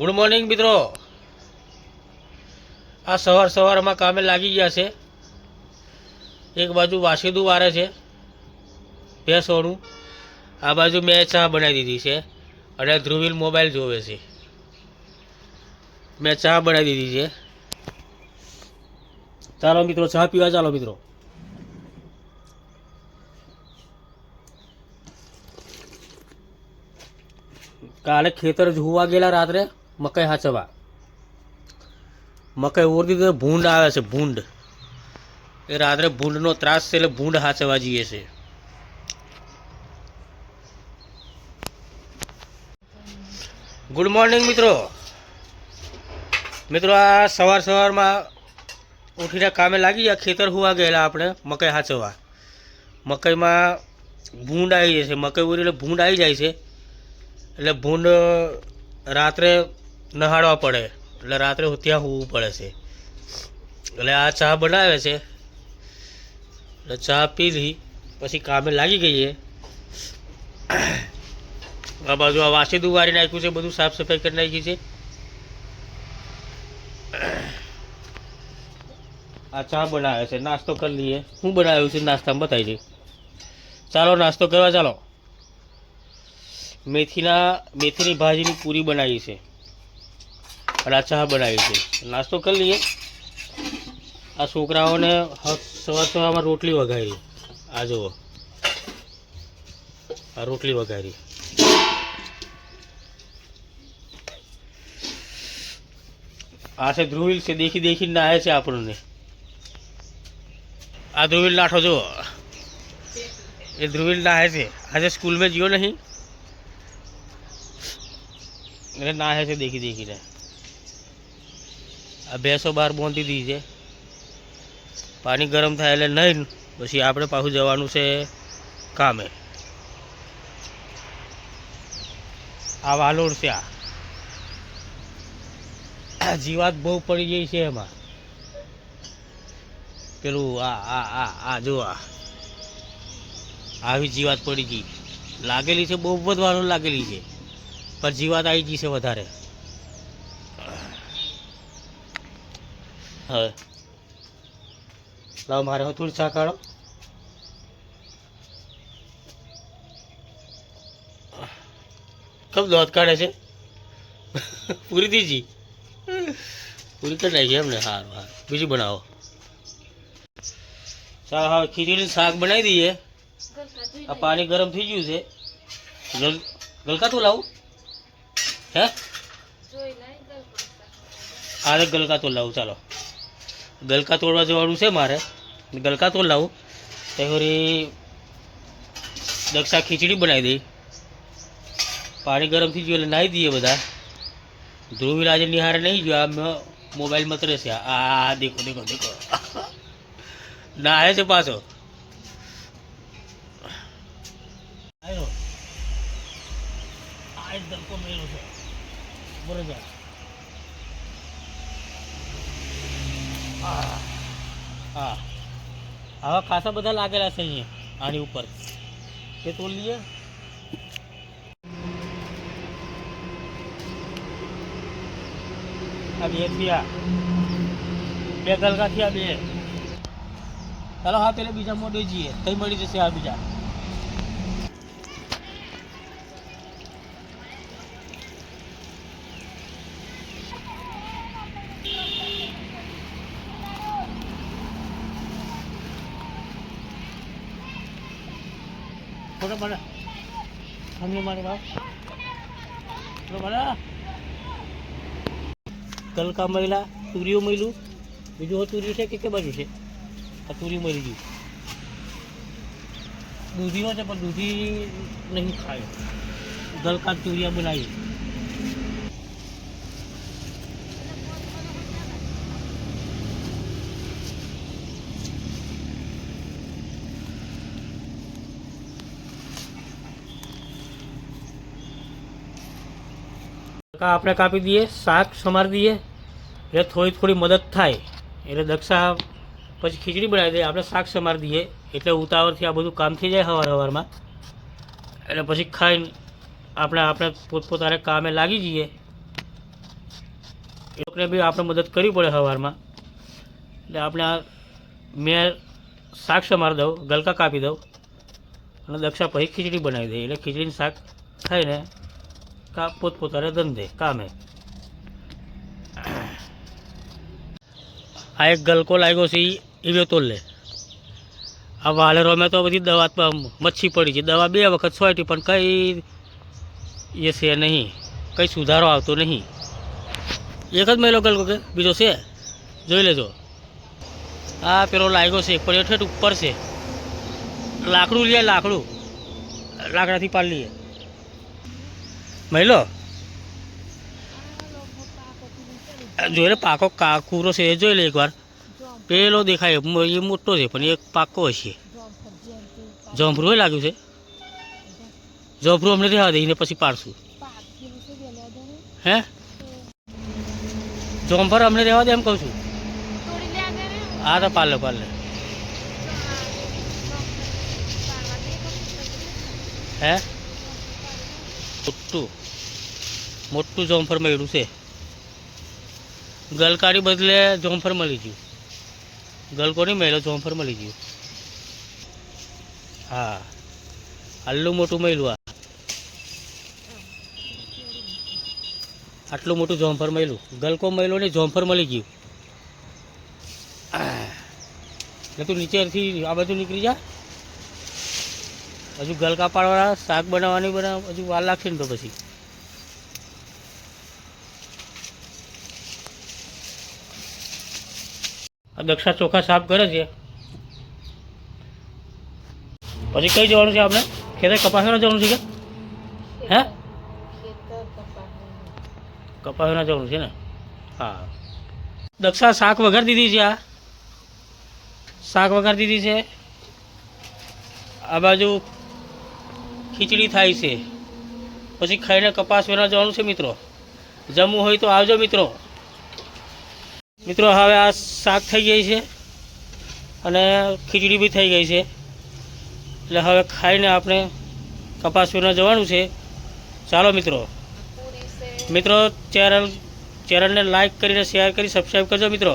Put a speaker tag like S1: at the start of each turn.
S1: Good morning મિત્રો. આ સવાર સવારમાં કામે લાગી ગયા છે. એક બાજુ વાસીદું વારે છે. ભેંસોનું. આ બાજુ મેં ચા બનાવી દીધી છે અને ધ્રુવીલ મોબાઈલ જોવે છે. મેં ચા બનાવી દીધી છે. ચાલો મિત્રો, ચા પીવા ચાલો મિત્રો. કાલે ખેતર જોવા ગયેલા રાત્રે. મકાઈ હાચવા મકાઈ ઓરતી ભૂંડ આવે છે, ભૂંડ. એ રાત્રે ભૂંડનો ત્રાસ છે એટલે ભૂંડ હાચવા જઈએ છે. ગુડ મોર્નિંગ મિત્રો. મિત્રો, આ સવાર સવારમાં ઉઠીને કામે લાગી ગયા, ખેતર હોવા ગયેલા આપણે, મકાઈ હાચવા મકાઈમાં ભૂંડ આવી જાય છે, મકાઈ ઉરી એટલે ભૂંડ આવી જાય છે. એટલે ભૂંડ રાત્રે નહાડવા પડે. એટલે રાત્રે ત્યાં હોવું પડે છે. એટલે આ ચા બનાવે છે. એટલે ચા પીધી પછી કામે લાગી ગઈએ. આ બાજુ આ વાસી દુવારી નાખ્યું છે, બધું સાફ સફાઈ કરી નાખી છે. આ ચા બનાવે છે, નાસ્તો કરી લઈએ. હું બનાવ્યું છે નાસ્તામાં બતાવી છે ચાલો, નાસ્તો કરવા ચાલો. મેથીના, મેથીની ભાજીની પૂરી બનાવી છે. અને આ ચા બનાવી છે. નાસ્તો કરી લઈએ. આ છોકરાઓને સવાર સવારમાં રોટલી વઘારી. આ જુઓ. આ રોટલી વઘારી. આ છે ધ્રુવીલ છે, દેખી દેખીને નાહે છે આપણને. આ ધ્રુવીલ નાઠો, જુઓ. એ ધ્રુવીલ નાહે છે. આજે સ્કૂલમાં ગયો નહીં. એટલે નાહે છે દેખી દેખીને. આ ભેંસો બહાર બોંધી દીધી છે. પાણી ગરમ થાય એટલે નહીં પછી આપણે પાછું જવાનું છે કામે. આ વાલોડ છે આ. જીવાત બહુ પડી ગઈ છે એમાં. પેલું આ આ આ આ જો આ. આવી જીવાત પડી ગઈ. લાગેલી છે, બહુ વધવાનું લાગેલી છે. પણ જીવાત આવી ગઈ છે વધારે. હવે. લાવ મારે હથુડ ચા કાઢો કબ દોત કાઢે છે? પૂરી દીજી પૂરી કરી નાખી એમને? સારું સારું. બીજું બનાવો. ચાલો હવે ખીચડીનું શાક બનાવી દઈએ. આ પાણી ગરમ થઈ ગયું છે. ગલ ગલકા તો લાવું? હે? હા ગલકા તો લાવું. ચાલો. ગલકા તોડવા જવાનું છે મારે. ગલકા તો લાવું તો વળી દક્ષા ખીચડી બનાવી દઈ. પાણી ગરમ થઈ ગયું એટલે નાહી દઈએ બધા. ધ્રુવી આજે નિહારે નહીં ગયો આ મોબાઈલમાં મોબાઈલ મતરે છે આ દેખો દેખો દેખો. નાહે છે પાછો. આ દલકો મેલો છે. બરોબર. હા. આવા ખાસા બધા લાગેલા છે અહીંયા, આની ઉપર. એ તોડ લઈએ. આ બે થયા. બે ગલકા થયા બે. ચાલો, હા, પેલા બીજા મોડે જઈએ. કઈ મળી જશે આ બીજા. ફોટો બના હમને મારે બાપ ફોટો બના કલકા મહિલા તુરીઓ મળ્યું બીજું હો તુરી છે કે કે બાજુ છે? આ તુરી મળી ગયું દૂધીઓ છે પણ દૂધી નહીં ખાય. ગલકા તુરિયા બનાવી. કા આપણે કાપી દઈએ, શાક સમારી દઈએ, એટલે થોડી થોડી મદદ થાય. એટલે દક્ષા પછી ખીચડી બનાવી દઈએ આપણે શાક સમારી દઈએ. એટલે ઉતાવળથી આ બધું કામ થઈ જાય હવાર હવારમાં. એટલે પછી ખાઈને આપણે આપણે પોતપોતાને કામે લાગી જઈએ. એ લોકોને બી આપણે મદદ કરવી પડે સવારમાં એટલે આપણે આ મેં શાક સમારી દઉં, ગલકા કાપી દઉં. અને દક્ષા પછી ખીચડી બનાવી દઈએ એટલે ખીચડીનું શાક ખાઈને કા પોતપોતાને ધંધે, કામે. આ એક ગલકો લાગ્યો છે એવો એવ્યો તો લે આ વાલેરો રોમે તો બધી દવા મચ્છી પડી છે. દવા બે વખત છોટી, પણ કંઈ એ છે નહીં. કંઈ સુધારો આવતો નહીં. એક જ મહિલો ગલકો કે, બીજો છે? જોઈ લેજો. આ પેલો લાગ્યો છે પણ એઠેઠ ઉપર છે. લાકડું લે, લાકડું. લાકડાથી પાડી લઈએ. મહિલો? જોઈ લે, પાકો કા કૂરો છે, એ જોઈ લે એકવાર. પેલો દેખાય, એ મોટો છે, પણ એક પાકો હશે. જંભરું લાગ્યું છે. જંભરું અમને રહેવા દઈને પછી પાડશું. હે? જંભર અમને રહેવા દે એમ કહું છું. હા, તો પાર્લે પાલે હે? મોટું. મોટું જોંફર મળ્યું છે. ગલકારી બદલે જોંફર મળી ગયું. ગલકો નહીં મળ્યો? જોંફર મળી ગયું. હા. આટલું મોટું મળ્યું આ. આટલું મોટું જોમફર મળ્યું. ગલકો મળ્યો ને જોંફર મળી ગયું. એટલે તું નીચેથી આ બાજુ નીકળી જા. હજુ ગલકા પાડવાના શાક બનાવવાની બનાવ હજુ વાર લાગશે ને તો પછી. આ દક્ષા ચોખા સાફ કરે છે. પછી કઈ જવાનું છે આપણે? ખેતર કપાસવાના જવાનું છે કે? હે? કપાસવાના જવાનું છે ને? હા. દક્ષા શાક વઘાર દીધી છે આ. શાક વઘાર દીધી છે. આ બાજુ ખીચડી થાય છે. પછી ખાઈને કપાસ વેરા જવાનું છે મિત્રો. જમવું હોય તો આવજો મિત્રો. મિત્રો હવે આ શાક થઈ ગઈ છે અને ખીચડી બી થઈ ગઈ છે. એટલે હવે ખાઈને આપણે કપાસ વેરા જવાનું છે. ચાલો મિત્રો. મિત્રો ચેનલ ચેનલને લાઈક કરીને શેર કરી સબસ્ક્રાઈબ કરજો મિત્રો.